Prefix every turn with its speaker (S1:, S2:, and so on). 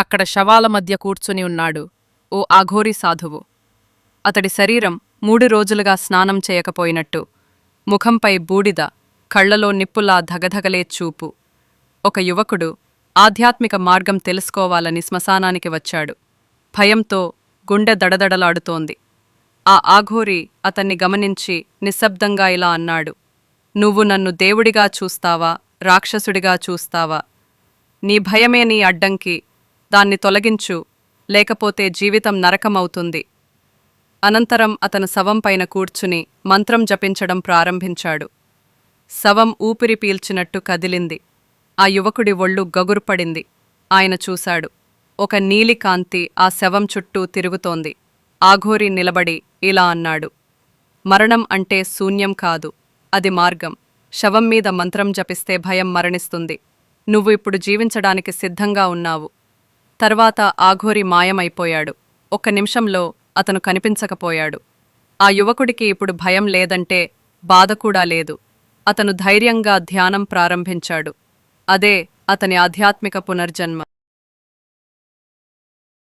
S1: అక్కడ శవాల మధ్య కూర్చుని ఉన్నాడు. ఓ ఆఘోరి సాధువు. అతడి శరీరం మూడు రోజులుగా స్నానం చేయకపోయినట్టు. ముఖంపై బూడిద కళ్ళలో నిప్పులా ధగధగలే చూపు. ఒక యువకుడు ఆధ్యాత్మిక మార్గం తెలుసుకోవాలని శ్మశానానికి వచ్చాడు. భయంతో గుండె దడదడలాడుతోంది. ఆ ఆఘోరి అతన్ని గమనించి నిశ్శబ్దంగా ఇలా అన్నాడు. నువ్వు నన్ను దేవుడిగా చూస్తావా? రాక్షసుడిగా చూస్తావా? నీ భయమే నీ అడ్డంకి దాన్ని తొలగించు లేకపోతే జీవితం నరకమవుతుంది. అనంతరం అతను శవం పైన కూర్చుని మంత్రం జపించడం ప్రారంభించాడు. శవం ఊపిరి పీల్చినట్టు కదిలింది. ఆ యువకుడి ఒళ్ళు గగురుపడింది. ఆయన చూశాడు. ఒక నీలి కాంతి ఆ శవం చుట్టూ తిరుగుతోంది. ఆఘోరి నిలబడి ఇలా అన్నాడు. మరణం అంటే శూన్యం కాదు అది మార్గం. శవం మీద మంత్రం జపిస్తే భయం మరణిస్తుంది. నువ్వు ఇప్పుడు జీవించడానికి సిద్ధంగా ఉన్నావు. తర్వాత ఆఘోరి మాయమైపోయాడు. ఒక్క నిమిషంలో అతను కనిపించకపోయాడు. ఆ యువకుడికి ఇప్పుడు భయం లేదంటే బాధ కూడా లేదు. అతను ధైర్యంగా ధ్యానం ప్రారంభించాడు. అదే అతని ఆధ్యాత్మిక పునర్జన్మ.